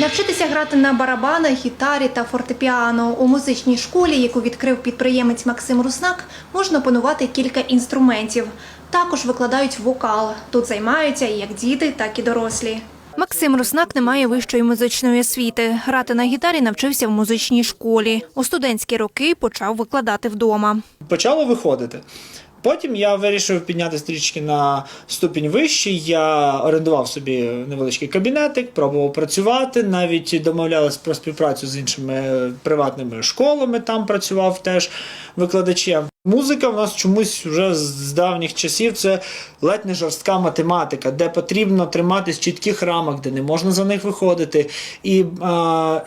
Навчитися грати на барабанах, гітарі та фортепіано у музичній школі, яку відкрив підприємець Максим Руснак, можна опанувати кілька інструментів. Також викладають вокал. Тут займаються як діти, так і дорослі. Максим Руснак не має вищої музичної освіти. Грати на гітарі навчився в музичній школі. У студентські роки почав викладати вдома. почало виходити. Потім я вирішив підняти стрічки на ступінь вищий. Я орендував собі невеличкий кабінетик, пробував працювати. Навіть домовлялись про співпрацю з іншими приватними школами. Там працював теж викладачем. Музика в нас чомусь вже з давніх часів це ледь не жорстка математика, де потрібно триматись чітких рамок, де не можна за них виходити. І е,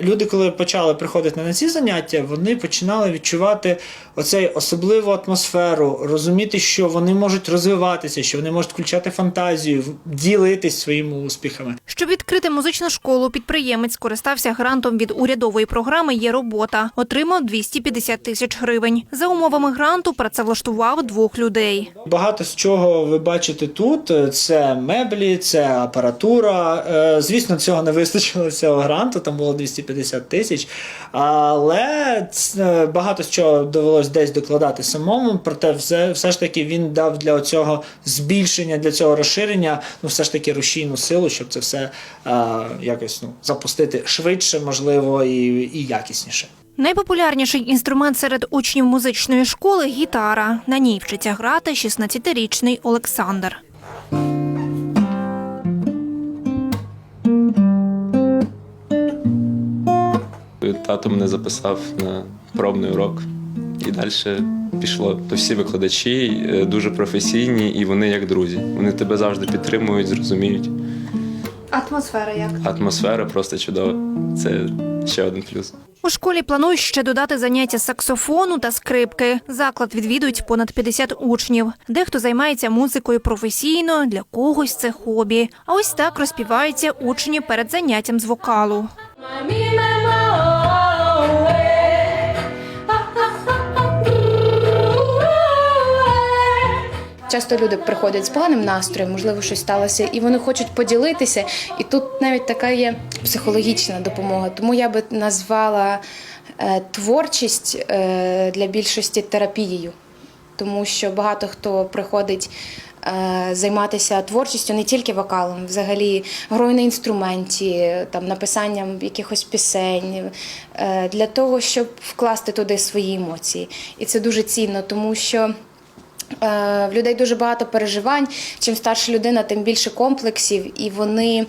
люди, коли почали приходити на ці заняття, вони починали відчувати оцей особливу атмосферу, розуміти, що вони можуть розвиватися, що вони можуть включати фантазію, ділитись своїми успіхами. Щоб відкрити музичну школу, підприємець скористався грантом від урядової програми Є робота. Отримав 250 тисяч гривень. За умовами гранту працевлаштував двох людей. Багато з чого ви бачите тут: це меблі, це апаратура. Е, Звісно, цього не вистачило цього гранту, там було 250 тисяч. Але багато з чого довелось десь докладати самому. Проте, все, все ж таки він дав для цього збільшення, для цього розширення, ну все ж таки рушійну силу, щоб це все е, якось ну, запустити швидше, можливо, і, і якісніше. Найпопулярніший інструмент серед учнів музичної школи гітара. На ній вчиться грати 16-річний Олександр. Тато мене записав на пробний урок, і далі пішло. То всі викладачі е, дуже професійні і вони як друзі. Вони тебе завжди підтримують, зрозуміють. Атмосфера як? Атмосфера просто чудова. Це ще один плюс. У школі планують ще додати заняття саксофону та скрипки. Заклад відвідують понад 50 учнів. Дехто займається музикою професійно, для когось це хобі. А ось так розпіваються учні перед заняттям з вокалу. Часто люди приходять з поганим настроєм, можливо, щось сталося, і вони хочуть поділитися. І тут навіть така є психологічна допомога. Тому я би назвала е, творчість е, для більшості терапією, тому що багато хто приходить. е, Займатися творчістю не тільки вокалом, взагалі грою на інструменті, там написанням якихось пісень для того, щоб вкласти туди свої емоції. І це дуже цінно, тому що В людей дуже багато переживань. Чим старша людина, тим більше комплексів, і вони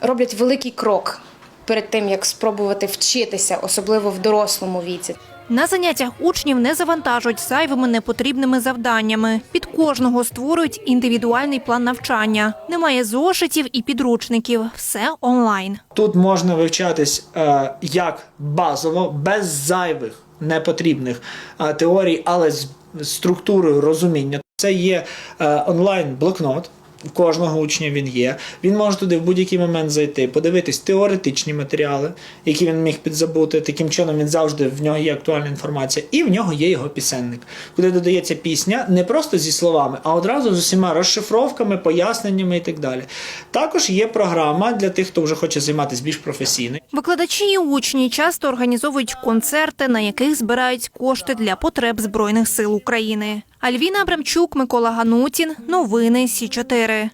роблять великий крок перед тим, як спробувати вчитися, особливо в дорослому віці. На заняттях учнів не завантажують зайвими непотрібними завданнями. Під кожного створюють індивідуальний план навчання. Немає зошитів і підручників. Все онлайн. Тут можна вивчатись е, як базово, без зайвих непотрібних е, теорій, але з структурою розуміння. Це є е, онлайн-блокнот. Кожного учня він є. Він може туди в будь-який момент зайти, подивитись теоретичні матеріали, які він міг підзабути. Таким чином він завжди в нього є актуальна інформація, і в нього є його пісенник, куди додається пісня не просто зі словами, а одразу з усіма розшифровками, поясненнями і так далі. Також є програма для тих, хто вже хоче займатися більш професійно. Викладачі і учні часто організовують концерти, на яких збирають кошти для потреб Збройних сил України. Альвіна Абрамчук, Микола Ганутін. Новини Сі 4